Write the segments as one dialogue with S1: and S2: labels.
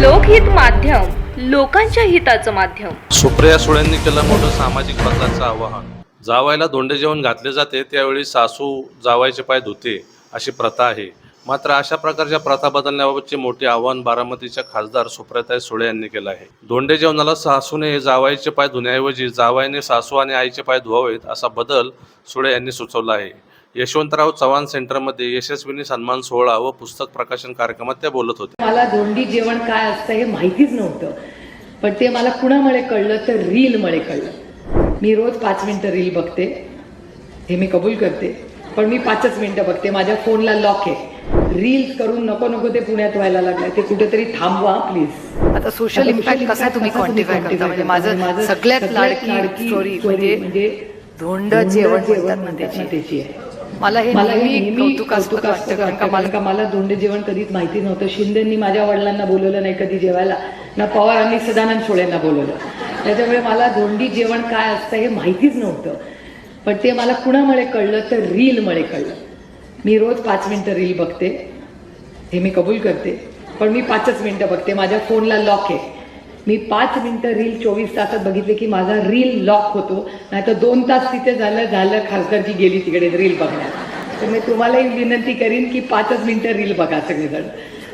S1: लोकहित माध्यम लोकांच्या हिताचं माध्यम.
S2: सुप्रिया सुळेंनी केलं मोठं सामाजिक बदलाचं आवाहन. जावायला धोंडे जेवण घातले जाते त्यावेळी सासू जावायचे पाय धुते अशी प्रथा आहे. मात्र अशा प्रकारच्या प्रथा बदलण्याबाबतचे मोठे आव्हान बारामतीच्या खासदार सुप्रियाताई सुळे यांनी केलं आहे. धोंडे जेवणाला सासूने जावायचे पाय धुण्याऐवजी जावायने सासू आणि आईचे पाय धुवावेत असा बदल सुळे यांनी सुचवला आहे. यशवंतराव चव्हाण सेंटरमध्ये यशस्विनी सन्मान सोहळा व पुस्तक प्रकाशन कार्यक्रमात त्या बोलत होत्या.
S3: मला दोंडी जेवण काय असतं हे माहितीच नव्हतं. पण ते मला कुणामुळे कळलं तर रीलमुळे कळलं. मी रोज पाच मिनिटं रील बघते. हे मी कबूल करते. पण मी पाचच मिनिटं बघते. माझ्या फोनला लॉक आहे. रील्स करून नको नको ते पुण्यात व्हायला लागलंय. ते कुठेतरी थांबवा प्लीज.
S4: आता सोशल इम्पॅक्ट कसा तुम्ही क्वांटिफाय करता? म्हणजे माझं सगळ्यात लाडकी स्टोरी म्हणजे धोंड जेवण त्याची
S3: आहे.
S4: मला हे
S3: मला हे
S4: नेहमी कौतुकास्पद वाटतं कारण का मला?
S3: का मला दोंडे जेवण कधीच माहिती नव्हतं. शिंदेंनी माझ्या वडिलांना बोलवलं नाही कधी जेवायला. ना पवारांनी सदानंद सोळेंना बोलवलं. त्याच्यामुळे मला दोंडी जेवण काय असतं हे माहितीच नव्हतं. पण ते मला कुणामुळे कळलं तर रीलमुळे कळलं. मी रोज पाच मिनिटं रील बघते. हे मी कबूल करते. पण मी पाचच मिनिटं बघते. माझ्या फोनला लॉक आहे. मी पाच मिनटं रील चोवीस तासात बघितले की माझा रील लॉक होतो. नाहीतर दोन तास तिथे झालं झालं खासदारजी गेली तिकडे रील बघण्यात. तर मी तुम्हालाही विनंती करीन की पाचच मिनिटं रील बघा सगळेजण.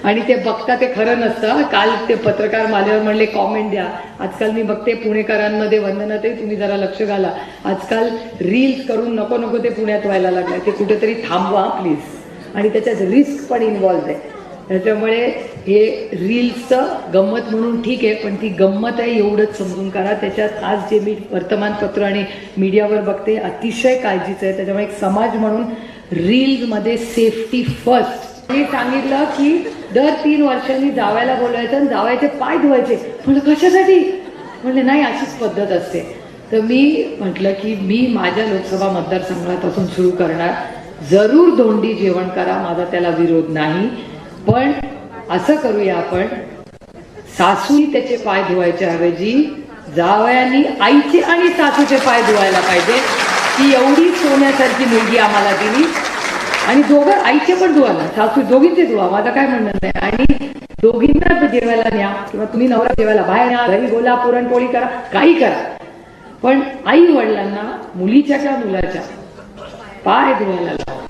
S3: आणि ते बघता ते खरं नसतं. काल ते पत्रकार माझ्यावर म्हणले कॉमेंट द्या. आजकाल मी बघते पुणेकरांमध्ये वंदनातही तुम्ही जरा लक्ष घाला. आजकाल रील्स करून नको नको ते पुण्यात व्हायला लागलं ते कुठेतरी थांबवा प्लीज आणि त्याच्यात रिस्क पण इन्वॉल्व्ह आहे. त्याच्यामुळे हे रील्सचं गंमत म्हणून ठीक आहे पण ती गंमत आहे एवढंच समजून करा त्याच्यात आज जे मी वर्तमानपत्र आणि मीडियावर बघते अतिशय काळजीचं आहे. त्याच्यामुळे एक समाज म्हणून रील्समध्ये सेफ्टी फर्स्ट मी सांगितलं की दर तीन वर्षांनी जावायला बोलवायचं आणि जावायचे पाय धुवायचे. म्हणलं कशासाठी? म्हणले नाही अशीच पद्धत असते. तर मी म्हटलं की मी माझ्या लोकसभा मतदारसंघापासून सुरू करणार. जरूर धोंडी जेवण करा माझा त्याला विरोध नाही. पण असं करूया आपण सासूनी त्याचे पाय धुवायच्या ऐवजी जावयानी आईचे आणि सासूचे पाय धुवायला पाहिजे. ती एवढी सोन्यासारखी मुलगी आम्हाला दिली. आणि दोघं आईचे पण धुवायला सासू दोघींचे धुवा. माझं काय म्हणणं नाही. आणि दोघींना जेवायला न्या किंवा तुम्ही नवरा जेवायला बाहेर न्या घरी बोला पुरणपोळी करा काही करा. पण आई वडिलांना मुलीच्या किंवा मुलाच्या पाय धुवायला लावा.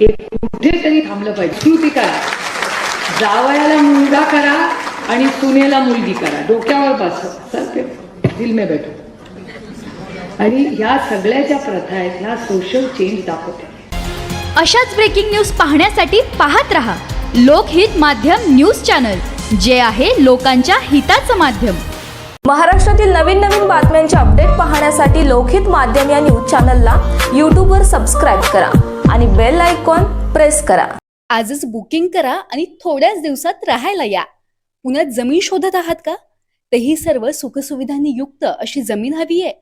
S3: एक कुठेतरी थांबलं पाहिजे. कृती करा. जावयाला मुलगा करा आणि सुनेला मुलगी करा. डोक्यावर ते दिल में बैठो. आणि ह्या सगळ्या ज्या प्रथा आहेत ह्या सोशल चेंज दाखवतात
S5: अशाच ब्रेकिंग न्यूज पाहण्यासाठी पाहत रहा. लोकहित माध्यम न्यूज चॅनल जे आहे लोकांच्या हिताचं माध्यम.
S6: महाराष्ट्रातील नवीन नवीन बातम्यांचे अपडेट पाहण्यासाठी लोकहित माध्यम या न्यूज चॅनलला यूट्यूबवर सबस्क्राईब करा आणि बेल आयकॉन प्रेस करा.
S5: आजच बुकिंग करा आणि थोड्याच दिवसात राहायला या. पुण्यात जमीन शोधत आहात का? तेही सर्व सुखसुविधांनी युक्त अशी जमीन हवी आहे.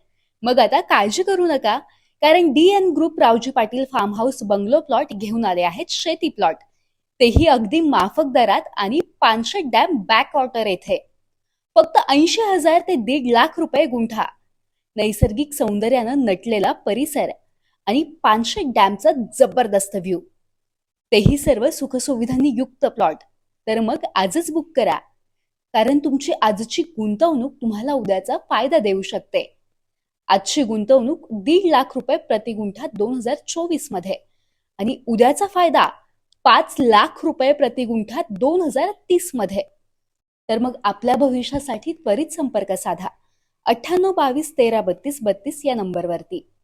S5: मग आता काळजी करू नका कारण D N group Raoji Patil farm house bungalow plot घेऊन आले आहेत शेती प्लॉट. तेही अगदी माफक दरात आणि पानशेट डॅम बॅक वॉटर येथे. फक्त ऐंशी हजार ते दीड लाख रुपये गुंठा. नैसर्गिक सौंदर्यानं नटलेला परिसर आणि पानशेट डॅमचा जबरदस्त व्ह्यू तेही सर्व सुखसुविधांनी युक्त प्लॉट तर मग आजच बुक करा. कारण तुमची आजची गुंतवणूक तुम्हाला उद्याचा फायदा देऊ शकते. आजची गुंतवणूक दीड लाख रुपये प्रति गुंठा दोन हजार चोवीसमध्ये. आणि उद्याचा फायदा पाच लाख रुपये प्रति गुंठा दोन हजार तीसमध्ये. तर मग आपल्या भविष्यासाठी त्वरित संपर्क साधा. अठ्ठ्याण्णव बावीस तेरा बत्तीस बत्तीस या नंबरवरती